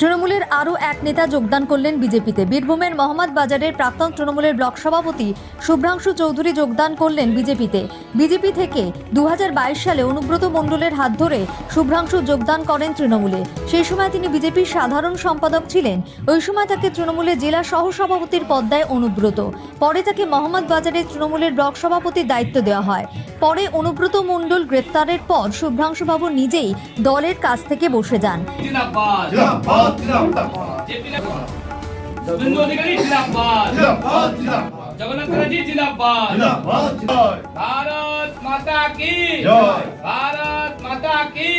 তৃণমূলের আরও এক নেতা যোগদান করলেন বিজেপিতে। বীরভূমের মোহাম্মদ বাজারের প্রাক্তন তৃণমূলের ব্লক সভাপতি শুভ্রাংশু চৌধুরী যোগদান করলেন বিজেপিতে। বিজেপি থেকে দু হাজার বাইশ সালে অনুব্রত মণ্ডলের হাত ধরে শুভ্রাংশু যোগদান করেন তৃণমূলে। সেই সময় তিনি বিজেপির সাধারণ সম্পাদক ছিলেন। ওই সময় তাকে তৃণমূলের জেলা সহসভাপতির পদ দেয় অনুব্রত। পরে তাকে মোহাম্মদ বাজারের তৃণমূলের ব্লক সভাপতির দায়িত্ব দেওয়া হয়। পরে অনুব্রত মণ্ডল গ্রেপ্তারের পর শুভ্রাংশুবাবু নিজেই দলের কাছ থেকে বসে যান। জগন্নাথজি জিন্দাবাদ। ভারত মাতা কি? জয়। ভারত মাতা কি?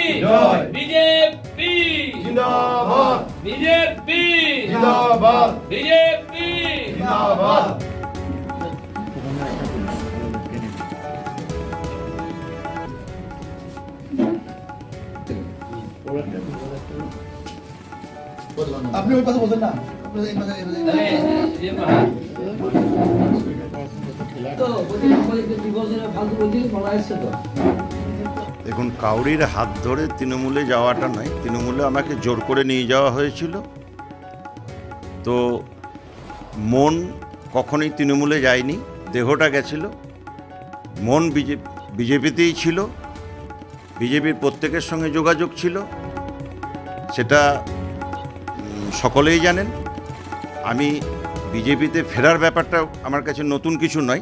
বিজেপি। জিন্দাবাদ। বিজেপি। জিন্দাবাদ। বিজেপি। জিন্দাবাদ। Thank you. আপনি ওই কথা বলেন না? দেখুন, কাউরির হাত ধরে তৃণমূলে যাওয়াটা নয়, তৃণমূলে আমাকে জোর করে নিয়ে যাওয়া হয়েছিল। তো মন কখনই তৃণমূলে যায়নি, দেহটা গেছিল। মন বিজেপিতেই ছিল, বিজেপির প্রত্যেকের সঙ্গে যোগাযোগ ছিল। সেটা সকলেই জানেন, আমি বিজেপিতে ফেরার ব্যাপারটা আমার কাছে নতুন কিছু নয়।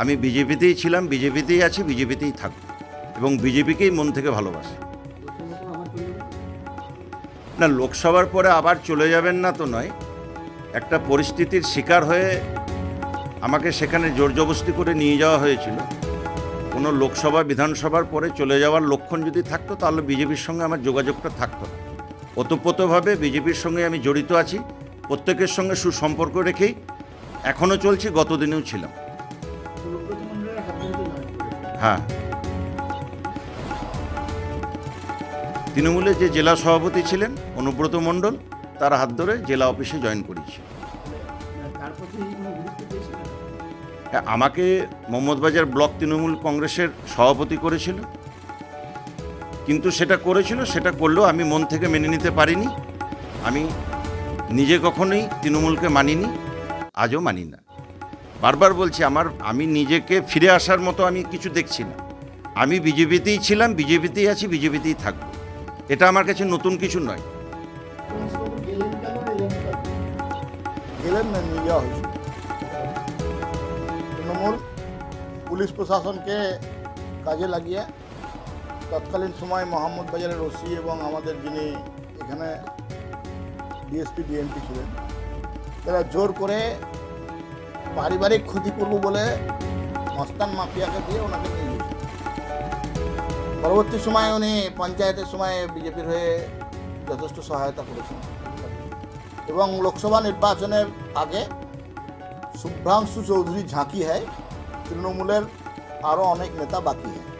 আমি বিজেপিতেই ছিলাম, বিজেপিতেই আছি, বিজেপিতেই থাকব এবং বিজেপিকেই মন থেকে ভালোবাসি। না, লোকসভার পরে আবার চলে যাবেন না তো নয়। একটা পরিস্থিতির শিকার হয়ে আমাকে সেখানে জোর জবস্তি করে নিয়ে যাওয়া হয়েছিল। কোনো লোকসভা, বিধানসভার পরে চলে যাওয়ার লক্ষণ যদি থাকতো, তাহলে বিজেপির সঙ্গে আমার যোগাযোগটা থাকতো না। ওতপ্রোতভাবে বিজেপির সঙ্গে আমি জড়িত আছি প্রত্যেকের সঙ্গে সুসম্পর্ক রেখেই এখনও চলছি গতদিনেও ছিলাম। হ্যাঁ। তৃণমূলের যে জেলা সভাপতি ছিলেন অনুব্রত মণ্ডল তার হাত ধরে জেলা অফিসে জয়েন করেছি। হ্যাঁ, আমাকে মোহাম্মদবাজার ব্লক তৃণমূল কংগ্রেসের সভাপতি করেছিল। কিন্তু সেটা করেছিল, সেটা করলেও আমি মন থেকে মেনে নিতে পারিনি। আমি নিজে কখনোই তৃণমূলকে মানিনি, আজও মানি না। বারবার বলছি, আমার, আমি নিজেকে ফিরে আসার মতো আমি কিছু দেখছি না। আমি বিজেপিতেই ছিলাম, বিজেপিতেই আছি, বিজেপিতেই থাকব। এটা আমার কাছে নতুন কিছু নয়। তৃণমূল, পুলিশ প্রশাসনকে কাজে লাগিয়ে তৎকালীন সময় মোহাম্মদ বাজারের ওসি এবং আমাদের যিনি এখানে ডিএসপি, ডিএমপি ছিলেন তারা জোর করে পারিবারিক ক্ষতি করব বলে মস্তান মাফিয়াকে দিয়ে ওনাকে নিয়ে পরবর্তী সময়ে উনি পঞ্চায়েতের সময় বিজেপির হয়ে যথেষ্ট সহায়তা করেছেন। এবং লোকসভা নির্বাচনের আগে শুভ্রাংশু চৌধুরী ঝাঁকি হয়, তৃণমূলের আরও অনেক নেতা বাকি হয়।